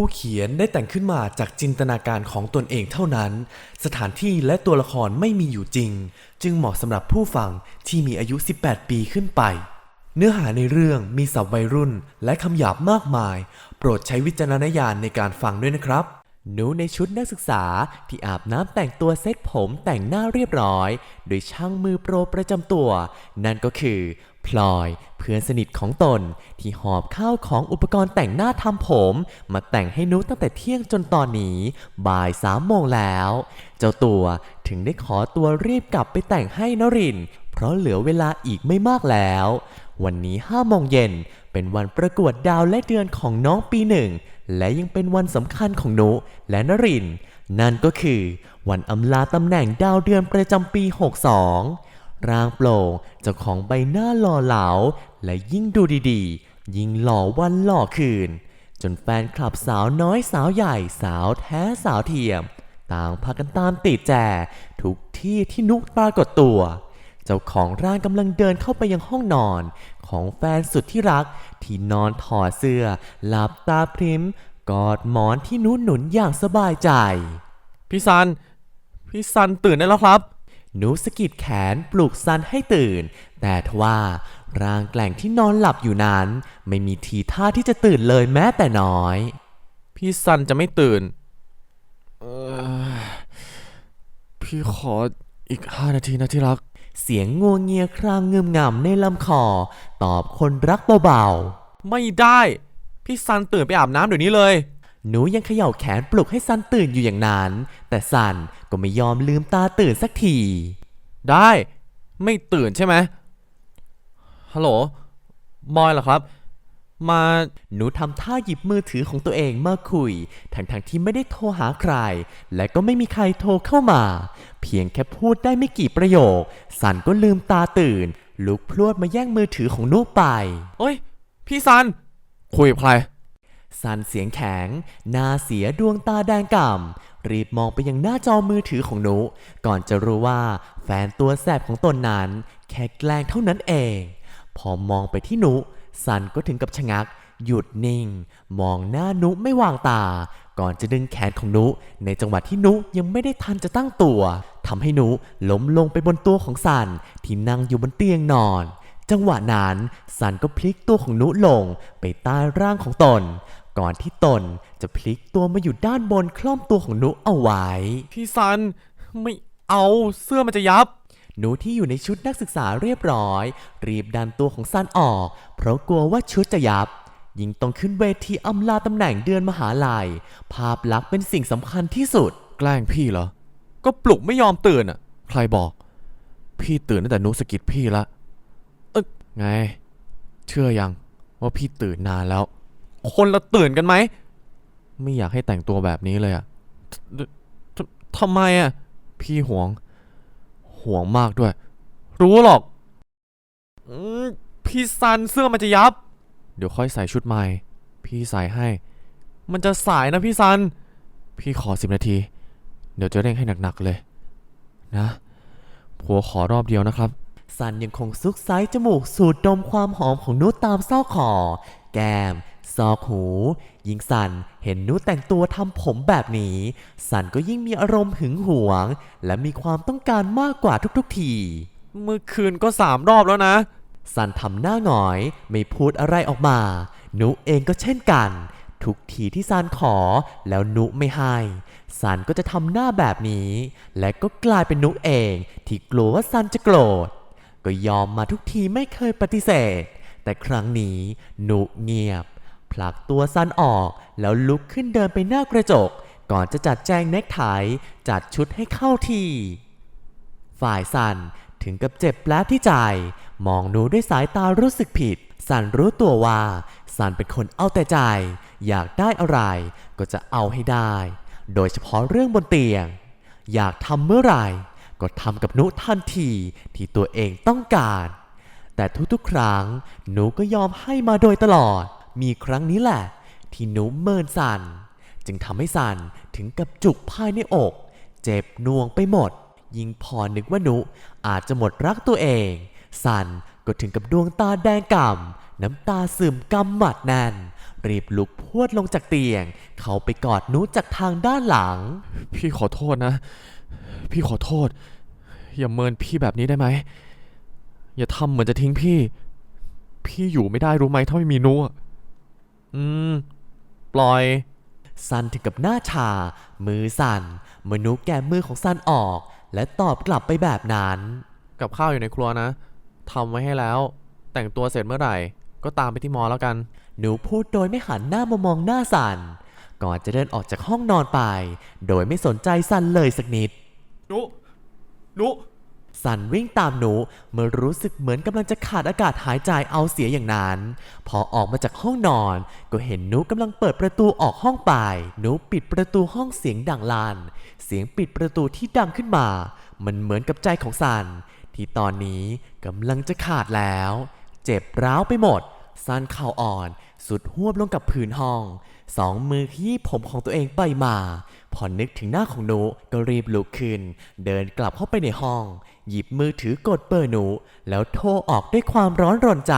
ผู้เขียนได้แต่งขึ้นมาจากจินตนาการของตนเองเท่านั้น สถานที่และตัวละครไม่มีอยู่จริง จึงเหมาะสำหรับผู้ฟังที่มีอายุ 18 ปีขึ้นไป เนื้อหาในเรื่องมีศัพท์วัยรุ่นและคำหยาบมากมาย โปรดใช้วิจารณญาณในการฟังด้วยนะครับ หนูในชุดนักศึกษาที่อาบน้ำแต่งตัวเซ็ตผมแต่งหน้าเรียบร้อย โดยช่างมือโปรประจำตัว นั่นก็คือ พลอยเพื่อนสนิทของตนที่หอบข้าวของอุปกรณ์แต่งหน้าทำผม มาแต่งให้นุตั้งแต่เที่ยงจนตอนนี้ บ่ายสามโมงแล้ว เจ้าตัวถึงได้ขอตัวรีบกลับไปแต่งให้นริน เพราะเหลือเวลาอีกไม่มากแล้ว วันนี้ห้าโมงเย็นเป็นวันประกวดดาวและเดือนของน้องปีหนึ่ง และยังเป็นวันสำคัญของนุและนริน นั่นก็คือ วันอำลาตำแหน่งดาวเดือนประจำปี 62 ร่างโปร่งเจ้าของใบหน้าหล่อเหลา และยิ่งดูดีๆ ยิ่งหล่อวันหล่อคืน จนแฟนคลับสาวน้อยสาวใหญ่สาวแท้สาวเทียม ต่างพากันตามติดแจทุกที่ที่นุกปรากฏตัว เจ้าของร่างกำลังเดินเข้าไปยังห้องนอนของแฟนสุดที่รักที่นอนถอดเสื้อ หลับตาพริมกอดหมอนที่นุ่นหนุนอย่างสบายใจ พี่ซัน พี่ซันตื่นได้แล้วครับ หนูสะกิดแขนปลุกซันให้ตื่น แต่ทว่าร่างแกล่งที่นอนหลับอยู่นั้น ไม่มีทีท่าที่จะตื่นเลยแม้แต่น้อย พี่ซันจะไม่ตื่นเอ่อพี่ขออีกห้านาทีนะที่รัก เสียงงัวงเงียครางเงืมงำในลำคอ ตอบคนรักเบาไม่ได้ พี่ซันตื่นไปอาบน้ำเดี๋ยวนี้เลยๆ หนูยังเขย่าแขนปลุกให้ซันตื่นอยู่อย่างนั้น แต่ซันก็ไม่ยอมลืมตาตื่นสักที ได้ ไม่ตื่นใช่ไหมฮัลโหล บอยเหรอครับ มาหนูทำท่าหยิบมือถือของตัวเองมาคุย ทั้งๆที่ไม่ได้โทรหาใคร และก็ไม่มีใครโทรเข้ามา เพียงแค่พูดได้ไม่กี่ประโยคสันก็ลืมตาตื่น ลุกพรวดมาแย่งมือถือของนุไปเอ้ย พี่ซัน คุยกับใคร สันเสียงแข็ง หน้าเสียดวงตาแดงก่ำ รีบมองไปยังหน้าจอมือถือของนุก่อนจะรู้ว่าแฟนตัวแสบของตนนั้น แค่แกล้งเท่านั้นเอง พอมองไปที่นุสันก็ถึงกับชะงัก หยุดนิ่ง มองหน้านุไม่วางตา ก่อนจะดึงแขนของนุ ในจังหวะที่นุยังไม่ได้ทันจะตั้งตัวทำให้นุล้มลงไปบนตัวของสันที่นั่งอยู่บนเตียงนอนจังหวะนั้นสันก็พลิกตัวของนุลงไปใต้ร่างของตน ก่อนที่ตนจะพลิกตัวมาอยู่ด้านบนคล่อมตัวของนุเอาไว้ พี่ซันไม่เอาเสื้อมันจะยับ หนูที่อยู่ในชุดนักศึกษาเรียบร้อย รีบดันตัวของซันออก เพราะกลัวว่าชุดจะยับ ยิ่งต้องขึ้นเวทีอำลาตำแหน่งเดือนมหาลัย ภาพลักษณ์เป็นสิ่งสำคัญที่สุด แกล้งพี่เหรอ ก็ปลุกไม่ยอมตื่นอะ ใครบอก พี่ตื่นตั้งแต่นุสะกิดพี่ละ เอ๊ะไง เชื่อยังว่าพี่ตื่นนานแล้ว คนละตื่นกันไหม ไม่อยากให้แต่งตัวแบบนี้เลยอะทำไมอะพี่ห่วง ห่วงมากด้วย รู้หรอกพี่ซันเสื้อมันจะยับ เดี๋ยวค่อยใส่ชุดใหม่ พี่ใส่ให้ มันจะสายนะพี่ซัน พี่ขอสิบนาที เดี๋ยวจะเร่งให้หนักๆเลย นะผัวขอรอบเดียวนะครับสันยังคงซุกไซจมูกสูดดมความหอมของนุชตามซอกคอแก้ม ซอกหู ยิงสันเห็นนุชแต่งตัวทำผมแบบนี้ สันก็ยิ่งมีอารมณ์หึงหวง และมีความต้องการมากกว่าทุกๆที เมื่อคืนก็สามรอบแล้วนะ สันทำหน้าหงอย ไม่พูดอะไรออกมา นุเองก็เช่นกัน ทุกทีที่ซันขอแล้วนุไม่ให้ซันก็จะทำหน้าแบบนี้ และก็กลายเป็นนุเองที่กลัวว่าซันจะโกรธ ก็ยอมมาทุกทีไม่เคยปฏิเสธ แต่ครั้งนี้นุเงียบ ผลักตัวซันออกแล้วลุกขึ้นเดินไปหน้ากระจก ก่อนจะจัดแจงเน็กไทจัดชุดให้เข้าที่ ฝ่ายสันถึงกับเจ็บแปลที่ใจ มองหนูด้วยสายตารู้สึกผิดสันรู้ตัวว่าสันเป็นคนเอาแต่ใจ อยากได้อะไรก็จะเอาให้ได้ โดยเฉพาะเรื่องบนเตียง อยากทำเมื่อไหร่ ก็ทำกับนุทันทีที่ตัวเองต้องการ แต่ทุกๆครั้งหนูก็ยอมให้มาโดยตลอด มีครั้งนี้แหละ ที่หนูเมินสัน จึงทำให้สันถึงกับจุกภายในอก เจ็บน่วงไปหมด ยิ่งพอนึกว่าหนุอาจจะหมดรักตัวเอง สันก็ถึงกับดวงตาแดงก่ำน้ำตาซึมกำหมัดแน่นรีบลุกพวดลงจากเตียง เขาไปกอดหนุจากทางด้านหลัง พี่ขอโทษนะ พี่ขอโทษ อย่าเมินพี่แบบนี้ได้ไหม อย่าทำเหมือนจะทิ้งพี่ พี่อยู่ไม่ได้รู้ไหมถ้าไม่มีนุ อะอืม ปล่อย ซันถึงกับหน้าชา มือสั่นมนุษย์แกมือของซันออก และตอบกลับไปแบบนั้น กับข้าวอยู่ในครัวนะทำไว้ให้แล้ว แต่งตัวเสร็จเมื่อไหร่ ก็ตามไปที่มอแล้วกัน หนูพูดโดยไม่หันหน้ามามองหน้าสัน ก่อนจะเดินออกจากห้องนอนไป โดยไม่สนใจสันเลยสักนิดนุนุ สันวิ่งตามหนูเมื่อรู้สึกเหมือนกำลังจะขาดอากาศหายใจเอาเสียอย่างนั้น พอออกมาจากห้องนอน ก็เห็นหนูกำลังเปิดประตูออกห้องไป หนูปิดประตูห้องเสียงดังลันเสียงปิดประตูที่ดังขึ้นมา มันเหมือนกับใจของสัน ที่ตอนนี้กำลังจะขาดแล้ว เจ็บร้าวไปหมดสันเข่าอ่อน สุดหวบลงกับพื้นห้อง สองมือขี้ผมของตัวเองไปมา พอนึกถึงหน้าของหนูก็รีบลุกขึ้น เดินกลับเข้าไปในห้อง หยิบมือถือกดเบอร์หนู แล้วโทรออกด้วยความร้อนรนใจ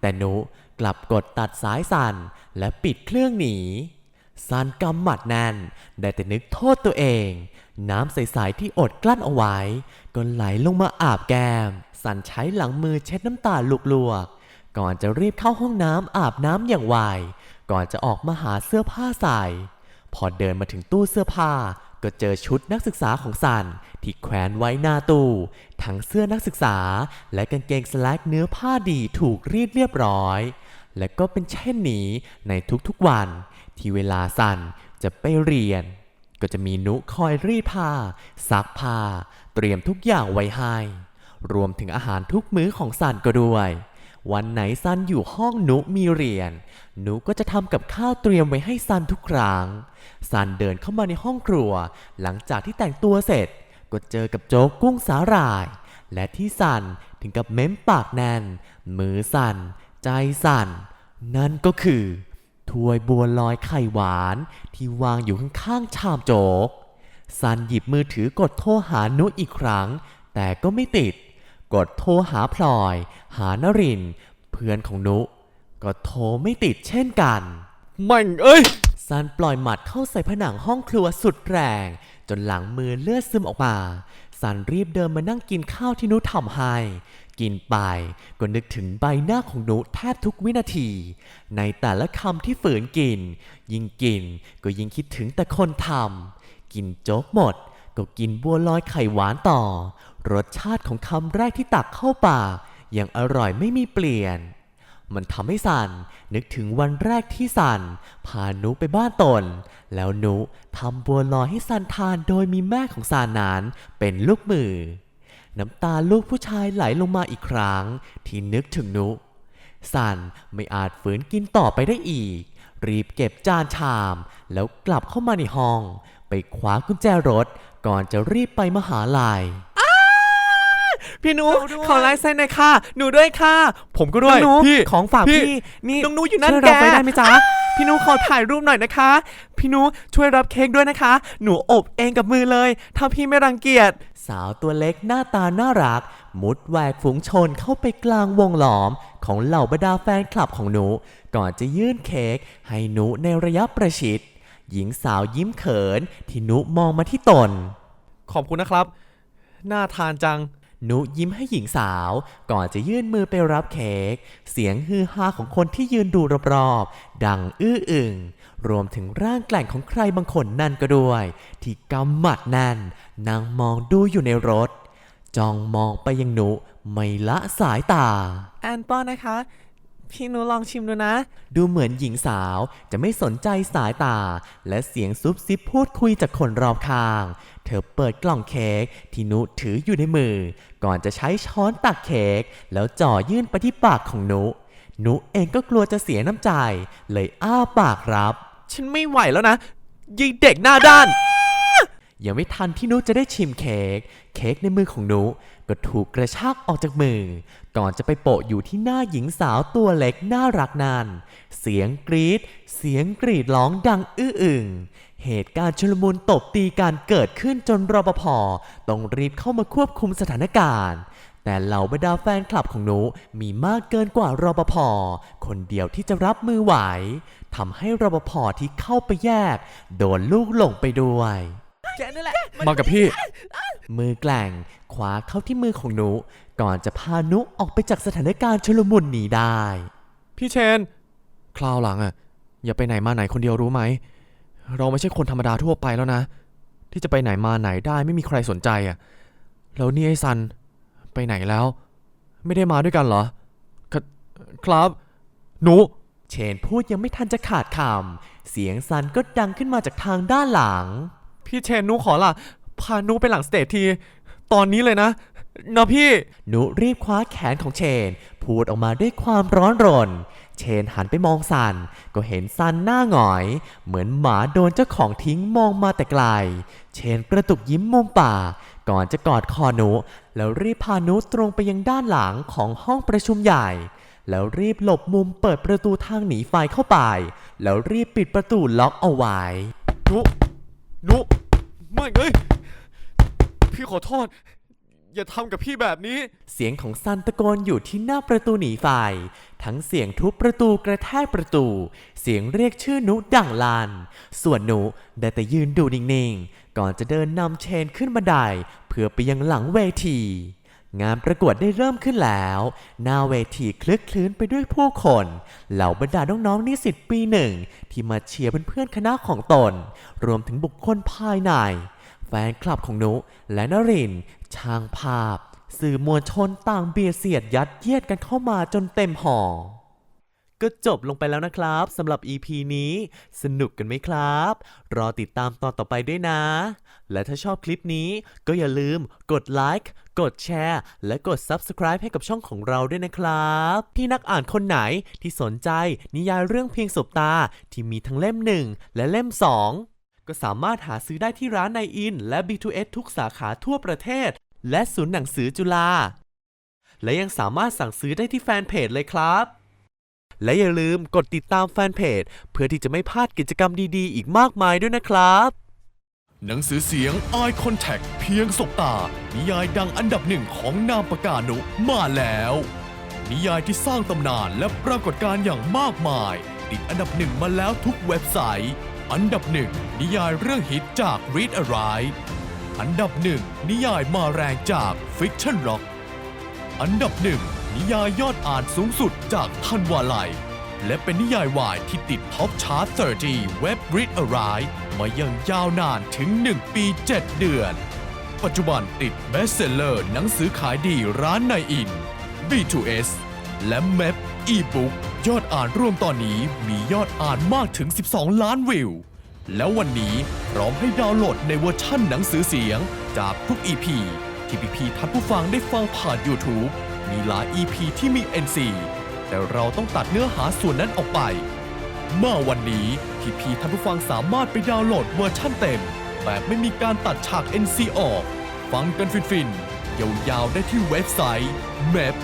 แต่หนูกลับกดตัดสายสันและปิดเครื่องหนีสันกำหมัดแน่น ได้แต่นึกโทษตัวเอง น้ำใสๆที่อดกลั้นเอาไว้ ก็ไหลลงมาอาบแก้ม สันใช้หลังมือเช็ดน้ำตาลวกๆ ก่อนจะรีบเข้าห้องน้ำอาบน้ำอย่างไวก่อนจะออกมาหาเสื้อผ้าใส่ พอเดินมาถึงตู้เสื้อผ้า ก็เจอชุดนักศึกษาของสันที่แขวนไว้หน้าตู้ทั้งเสื้อนักศึกษา และกางเกงสแลกเนื้อผ้าดีถูกรีดเรียบร้อย และก็เป็นเช่นนี้ในทุกๆวัน ที่เวลาสันจะไปเรียน ก็จะมีนุคอยรีดผ้าซักผ้า เตรียมทุกอย่างไว้ให้ รวมถึงอาหารทุกมื้อของสันก็ด้วย วันไหนซันอยู่ห้องนุมีเรียนนุก็จะทำกับข้าวเตรียมไว้ให้ซันทุกครั้ง ซันเดินเข้ามาในห้องครัว หลังจากที่แต่งตัวเสร็จ ก็เจอกับโจ๊กกุ้งสาหร่าย และที่สันถึงกับเม้มปากแน่น มือสั่น ใจสั่น นั่นก็คือ ถ้วยบัวลอยไข่หวานที่วางอยู่ข้างๆชามโจ๊กซันหยิบมือถือกดโทรหานุอีกครั้ง แต่ก็ไม่ติด กดโทรหาพลอย หานรินทร์เพื่อนของนุ ก็โทรไม่ติดเช่นกันแม่งเอ้ยซันปล่อยหมัดเข้าใส่ผนังห้องครัวสุดแรง จนหลังมือเลือดซึมออกมาซันรีบเดินมานั่งกินข้าวที่นุทำให้ กินไปก็นึกถึงใบหน้าของนุแทบทุกวินาที ในแต่ละคำที่ฝืนกิน ยิ่งกินก็ยิ่งคิดถึงแต่คนทำกินโจ๊กหมด ก็กินบัวลอยไข่หวานต่อ รสชาติของคำแรกที่ตักเข้าปากยังอร่อยไม่มีเปลี่ยน มันทำให้สันนึกถึงวันแรกที่สันพานุไปบ้านตน แล้วนุทำบัวลอยให้สันทานโดยมีแม่ของสันนั้นเป็นลูกมือ น้ำตาลูกผู้ชายไหลลงมาอีกครั้ง ที่นึกถึงนุสันไม่อาจฝืนกินต่อไปได้อีก รีบเก็บจานชาม แล้วกลับเข้ามาในห้อง ไปคว้ากุญแจรถก่อนจะรีบไปมหาลัย พี่นุเราด้วยขอลายเซ็นหน่อยค่ะ หนูด้วยค่ะ ผมก็ด้วยน้องนุพี่ของฝากพี่พี่นี่น้องนุอยู่นั่นช่วยแกรับไว้ได้ไหมจ๊ะพี่นุขอถ่ายรูปหน่อยนะคะ พี่นุช่วยรับเค้กด้วยนะคะ หนูอบเองกับมือเลย ถ้าพี่ไม่รังเกียจ สาวตัวเล็กหน้าตาน่ารัก มุดแหวกฝูงชนเข้าไปกลางวงล้อม ของเหล่าบรรดาแฟนคลับของหนู ก่อนจะยื่นเค้กให้หนูในระยะประชิด หญิงสาวยิ้มเขินที่หนูมองมาที่ตน ขอบคุณนะครับ น่าทานจังห นูยิ้มให้หญิงสาวก่อนจะยื่นมือไปรับเค้ก เสียงฮือฮาของคนที่ยืนดูรอบๆ ดังอื้ออึง รวมถึงร่างแกล่งของใครบางคนนั่นก็ด้วย ที่กำหมัดแน่นนางมองดูอยู่ในรถ จ้องมองไปยังหนูไม่ละสายตา แอนป้อนนะคะ พี่นุลองชิมดูนะ ดูเหมือนหญิงสาวจะไม่สนใจสายตา และเสียงซุบซิบพูดคุยจากคนรอบข้าง เธอเปิดกล่องเค้กที่นุถืออยู่ในมือ ก่อนจะใช้ช้อนตักเค้กแล้วจ่อยื่นไปที่ปากของนุ นุเองก็กลัวจะเสียน้ำใจ เลยอ้าปากรับ ฉันไม่ไหวแล้วนะยีเด็กหน้าด้านยังไม่ทันที่นุจะได้ชิมเค้ก เค้กในมือของนุ ก็ถูกกระชากออกจากมือ ก่อนจะไปโปะอยู่ที่หน้าหญิงสาวตัวเล็กน่ารักนั้นเสียงกรีด เสียงกรีดร้องดังอื้ออึงเหตุการณ์ชุลมุนตบตีการเกิดขึ้นจนรปภต้องรีบเข้ามาควบคุมสถานการณ์ แต่เหล่าบรรดาแฟนคลับของหนูมีมากเกินกว่ารปภคนเดียวที่จะรับมือไหวทำให้รปภที่เข้าไปแยก โดนลูกหลงไปด้วย มากับพี่ มือแกล่งคว้าเข้าที่มือของหนูก่อนจะพานุออกไปจากสถานการณ์ชุลมุนนี้ได้ พี่เชน คราวหลังอะ อย่าไปไหนมาไหนคนเดียวรู้ไหม เราไม่ใช่คนธรรมดาทั่วไปแล้วนะ ที่จะไปไหนมาไหนได้ไม่มีใครสนใจอะ แล้วนี่ไอ้ซัน ไปไหนแล้ว ไม่ได้มาด้วยกันเหรอคครับ หนูเชนพูดยังไม่ทันจะขาดคำเสียงซันก็ดังขึ้นมาจากทางด้านหลัง พี่เชนหนูขอล่ะพาหนูไปหลังสเตจที ตอนนี้เลยนะนะพี่ หนูรีบคว้าแขนของเชน พูดออกมาด้วยความร้อนรน เชนหันไปมองซัน ก็เห็นซันหน้าหงอย เหมือนหมาโดนเจ้าของทิ้งมองมาแต่ไกล เชนกระตุกยิ้มมุมปากก่อนจะกอดคอหนู แล้วรีบพาหนูตรงไปยังด้านหลังของห้องประชุมใหญ่ แล้วรีบหลบมุมเปิดประตูทางหนีไฟเข้าไป แล้วรีบปิดประตูล็อกเอาไว้หนูหนู ไม่เอ้ย พี่ขอโทษ อย่าทำกับพี่แบบนี้ เสียงของซันตะโกนอยู่ที่หน้าประตูหนีไฟ ทั้งเสียงทุบประตูกระแทกประตู เสียงเรียกชื่อนุดังลาน ส่วนนุได้แต่ยืนดูนิ่งๆ ก่อนจะเดินนำเชนขึ้นบันไดเพื่อไปยังหลังเวที งานประกวดได้เริ่มขึ้นแล้วหน้าเวทีคลึกคลื้นไปด้วยผู้คน เหล่าบรรดาน้องๆนิสิตปีหนึ่ง ที่มาเชียร์เพื่อนๆคณะของตน รวมถึงบุคคลภายใน แฟนคลับของนุและนรินทร์ช่างภาพ สื่อมวลชนต่างเบียดเสียดยัดเยียดกันเข้ามาจนเต็มหอ ก็จบลงไปแล้วนะครับสำหรับ EP นี้ สนุกกันไหมครับ รอติดตามตอนต่อไปด้วยนะ และถ้าชอบคลิปนี้ก็อย่าลืมกดไลค์กดแชร์และกด Subscribe ให้กับช่องของเราด้วยนะครับที่นักอ่านคนไหนที่สนใจนิยายเรื่องเพียงสบตาที่มีทั้งเล่ม 1 และเล่ม 2 ก็สามารถหาซื้อได้ที่ร้านในอิน และ B2S ทุกสาขาทั่วประเทศ และศูนย์หนังสือจุฬาและยังสามารถสั่งซื้อได้ที่แฟนเพจเลยครับ และอย่าลืมกดติดตามแฟนเพจ เพื่อที่จะไม่พลาดกิจกรรมดีๆ อีกมากมายด้วยนะครับ หนังสือเสียง Eye Contact เพียงสบตา นิยายดังอันดับหนึ่งของนามปากกานุมาแล้ว นิยายที่สร้างตำนานและปรากฏการณ์อย่างมากมาย ติดอันดับหนึ่งมาแล้วทุกเว็บไซต์ อันดับหนึ่งนิยายเรื่องฮิตจาก Read a r i อันดับหนึ่งนิยายมาแรงจาก Fiction Rock อันดับหนึ่ง นิยายยอดอ่านสูงสุดจากทันวาไลยและเป็นนิยายวายที่ติดท็อปชาร์ต 30 เว็บ Read a r i มาอย่างยาวนานถึง 1 ปี 7 เดือน ปัจจุบันติดเบสเซลเลอร์หนังสือขายดีร้านในอิน B2S และ MEP e-book ยอดอ่านรวมตอนนี้มียอดอ่านมากถึง 12 ล้านวิว แล้ววันนี้พร้อมให้ดาวน์โหลดในเวอร์ชั่นหนังสือเสียง จากทุก EP ที่พี่ๆท่านผู้ฟังได้ฟังผ่าน YouTube มีหลาย EP ที่มี NC แต่เราต้องตัดเนื้อหาส่วนนั้นออกไป เมื่อวันนี้พี่ๆท่านผู้ฟังสามารถไปดาวน์โหลดเวอร์ชั่นเต็ม แบบไม่มีการตัดฉาก NC ออก ฟังกันฟินๆยาวๆได้ที่เว็บไซต์ MEP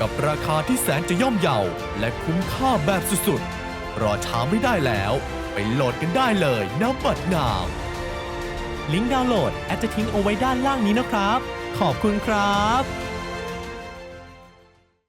กับราคาที่แสนจะย่อมเยาและคุ้มค่าแบบสุดๆ รอช้าไม่ได้แล้ว ไปโหลดกันได้เลยน้ำบัดนาวลิงก์ดาวน์โหลดแอดจะทิ้งเอาไว้ด้านล่างนี้นะครับ ขอบคุณครับ